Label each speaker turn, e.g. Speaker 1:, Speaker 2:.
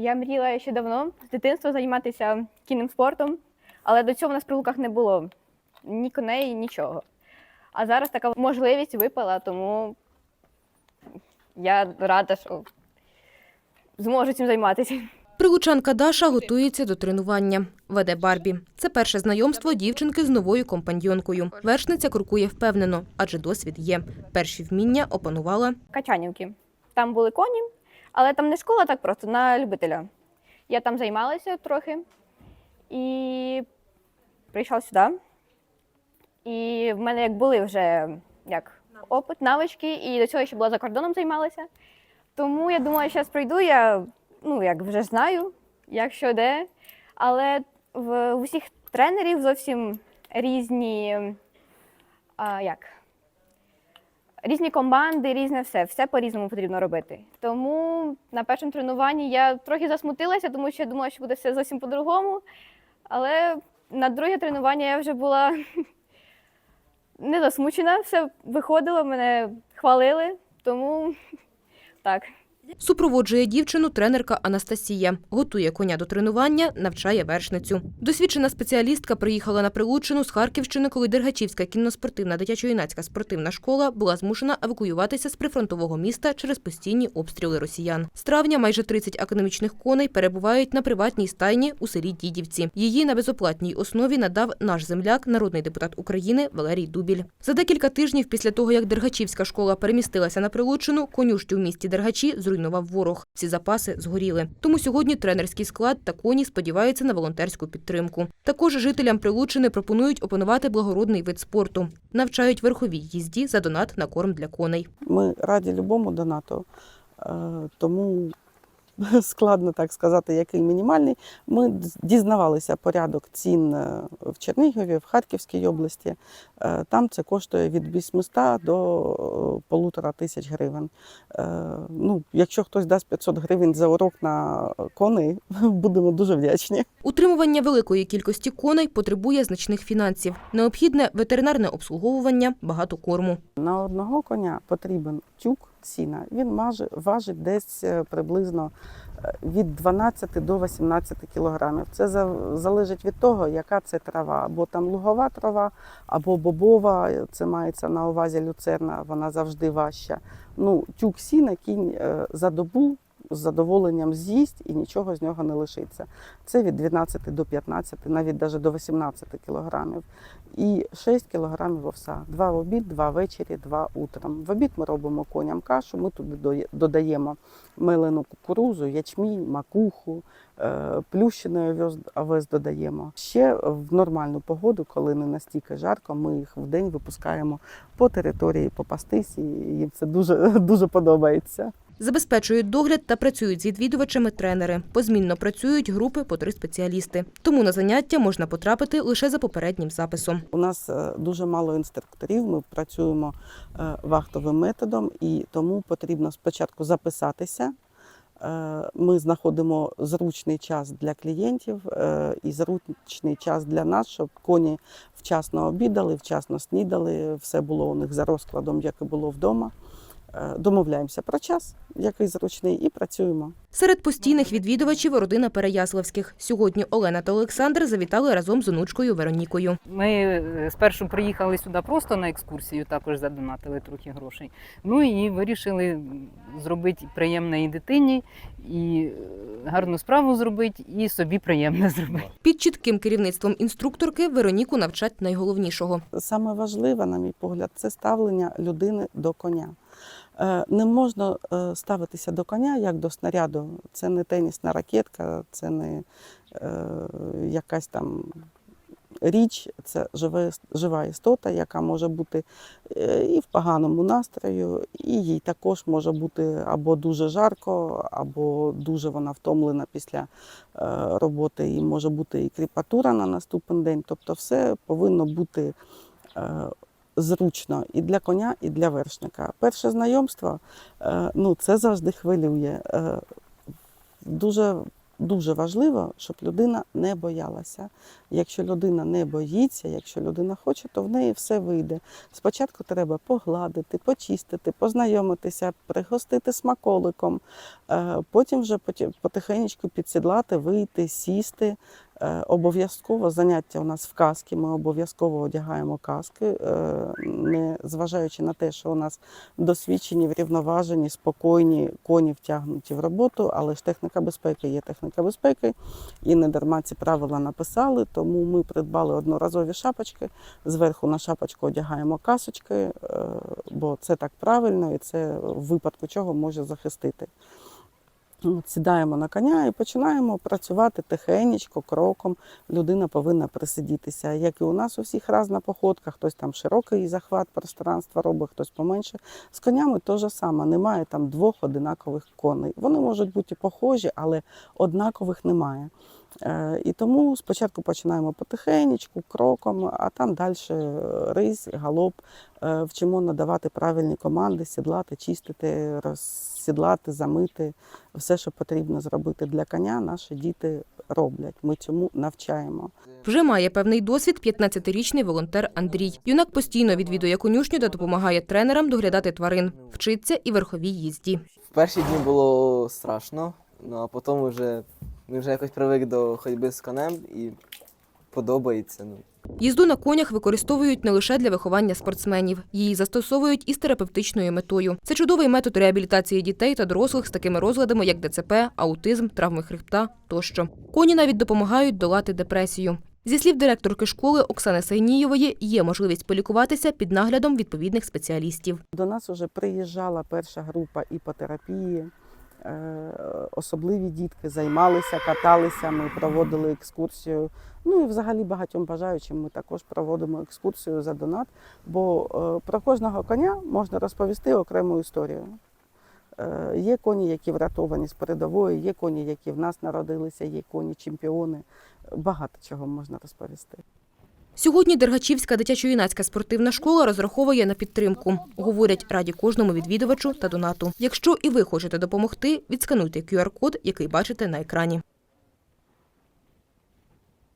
Speaker 1: Я мріяла ще давно з дитинства займатися кінним спортом, але до цього в нас в прилуках не було ні коней, нічого. А зараз така можливість випала, тому я рада, що зможу цим займатися.
Speaker 2: Прилучанка Даша готується до тренування. Веде Барбі. Це перше знайомство дівчинки з новою компаньйонкою. Вершниця крокує впевнено, адже досвід є. Перші вміння опанувала
Speaker 1: Качанівки. Там були коні, але там не школа, так просто на любителя. Я там займалася трохи і прийшла сюди. І в мене як були вже як опит, навички, і до цього ще була за кордоном займалася. Тому я думала, зараз прийду, я ну, як вже знаю, як що де. Але в в усіх тренерів зовсім різні. А, як? Різні команди, різне все. Все по-різному потрібно робити. Тому на першому тренуванні я трохи засмутилася, тому що я думала, що буде все зовсім по-другому. Але на друге тренування я вже була не засмучена, все виходило, мене хвалили, тому так.
Speaker 2: Супроводжує дівчину тренерка Анастасія. Готує коня до тренування, навчає вершницю. Досвідчена спеціалістка приїхала на Прилуччину з Харківщини, коли Дергачівська кінноспортивна дитячо-юнацька спортивна школа була змушена евакуюватися з прифронтового міста через постійні обстріли росіян. З травня майже 30 академічних коней перебувають на приватній стайні у селі Дідівці. Її на безоплатній основі надав наш земляк, народний депутат України Валерій Дубіль. За декілька тижнів після того, як Дергачівська школа перемістилася на Прилуччину, конюшню в місті Дергачі зруйнував ворог. Всі запаси згоріли. Тому сьогодні тренерський склад та коні сподіваються на волонтерську підтримку. Також жителям Прилучини пропонують опанувати благородний вид спорту. Навчають верховій їзді за донат на корм для коней.
Speaker 3: Ми раді любому донату, е, тому складно так сказати, який мінімальний. Ми дізнавалися порядок цін е, в Чернігові, в Харківській області. Е, Там це коштує від 800 до е, полутора тисяч гривень. Е, Ну, якщо хтось дасть 500 гривень за урок на коней, будемо дуже вдячні.
Speaker 2: Утримування великої кількості коней потребує значних фінансів. Необхідне ветеринарне обслуговування, багато корму.
Speaker 3: На одного коня потрібен тюк сіна. Він важить десь е, приблизно е, від 12 до 18 кілограмів. Це залежить від того, яка це трава. Або там лугова трава, або бобова. Це мається на увазі люцерна, вона завжди важча. Ну, тюк сіна кінь е, за добу з задоволенням з'їсть і нічого з нього не лишиться. Це від 12 до 15, навіть навіть до 18 кілограмів. І 6 кілограмів овса. Два в обід, два ввечері, два утром. В обід ми робимо коням кашу, ми туди додаємо мелену кукурузу, ячмінь, макуху, е, плющений овес, овес додаємо. Ще в нормальну погоду, коли не настільки жарко, ми їх в день випускаємо по території попастись, і їм це дуже, дуже подобається.
Speaker 2: Забезпечують догляд та працюють з відвідувачами тренери. Позмінно працюють групи по три спеціалісти. Тому на заняття можна потрапити лише за попереднім записом.
Speaker 3: У нас е, дуже мало інструкторів. Ми працюємо е, вахтовим методом, і тому потрібно спочатку записатися. Е, Ми знаходимо зручний час для клієнтів і зручний час для нас, щоб коні вчасно обідали, вчасно снідали. Все було у них за розкладом, як і було вдома. Е, Домовляємося про час, який зручний, і працюємо.
Speaker 2: Серед постійних відвідувачів родина Переяславських. Сьогодні Олена та Олександр завітали разом з онучкою Веронікою.
Speaker 4: Ми е, спершу приїхали сюди просто на екскурсію, також задонатили трохи грошей. Ну і вирішили зробити приємне і дитині, і е, гарну справу зробити, і собі приємне зробити.
Speaker 2: Під чітким керівництвом інструкторки Вероніку навчать найголовнішого.
Speaker 3: Саме важливе, на мій погляд, це ставлення людини до коня. Е, Не можна е, ставитися до коня як до снаряду. Це не тенісна ракетка, це не е, якась там річ, це живе, жива істота, яка може бути і в поганому настрою, і їй також може бути або дуже жарко, або дуже вона втомлена після роботи, і може бути і кріпатура на наступний день. Тобто все повинно бути зручно і для коня, і для вершника. Перше знайомство е, ну, це завжди хвилює. Е, Дуже дуже важливо, щоб людина не боялася. Якщо людина не боїться, якщо людина хоче, то в неї все вийде. Спочатку треба погладити, почистити, познайомитися, пригостити смаколиком, е, потім вже потихенечку підсідлати, вийти, сісти. Е, Обов'язково заняття у нас в каски. Ми обов'язково одягаємо каски, е, не зважаючи на те, що у нас досвідчені, врівноважені, спокійні коні втягнуті в роботу, але ж техніка безпеки є техніка безпеки, і не дарма ці правила написали. Тому ми придбали одноразові шапочки. Зверху на шапочку одягаємо касочки, е, бо це так правильно, і це в випадку чого може захистити. От, Сідаємо на коня і починаємо працювати тихенечко, кроком. Людина повинна присидітися. Як і у нас у всіх різна походка, хтось там широкий захват пространства робить, хтось поменше. З конями те ж саме. Немає там двох одинакових коней. Вони можуть бути похожі, але однакових немає. Е, І тому спочатку починаємо потихенечку, кроком, а там далі рись, галоп. Е, Вчимо надавати правильні команди, сідлати, чистити, розсідлати, замити. Все, що потрібно зробити для коня, наші діти роблять. Ми цьому навчаємо.
Speaker 2: Вже має певний досвід 15-річний волонтер Андрій. Юнак постійно відвідує конюшню та допомагає тренерам доглядати тварин. Вчиться і верховій їзді.
Speaker 5: В перші дні було страшно, ну а потім вже, ми вже якось привик до ходьби з конем і подобається. Ну.
Speaker 2: Їзду на конях використовують не лише для виховання спортсменів, її застосовують із терапевтичною метою. Це чудовий метод реабілітації дітей та дорослих з такими розладами, як ДЦП, аутизм, травми хребта тощо. Коні навіть допомагають долати депресію. Зі слів директорки школи Оксани Сайнієвої, є можливість полікуватися під наглядом відповідних спеціалістів.
Speaker 3: До нас вже приїжджала перша група іпотерапії. Е, Особливі дітки займалися, каталися. Ми проводили екскурсію. Ну і взагалі багатьом бажаючим ми також проводимо екскурсію за донат, бо е, про кожного коня можна розповісти окрему історію. Е, Є коні, які врятовані з передової, є коні, які в нас народилися, є коні чемпіони. Багато чого можна розповісти.
Speaker 2: Сьогодні Дергачівська дитячо-юнацька спортивна школа розраховує на підтримку. Говорять, раді кожному відвідувачу та донату. Якщо і ви хочете допомогти, відскануйте QR-код, який бачите на екрані.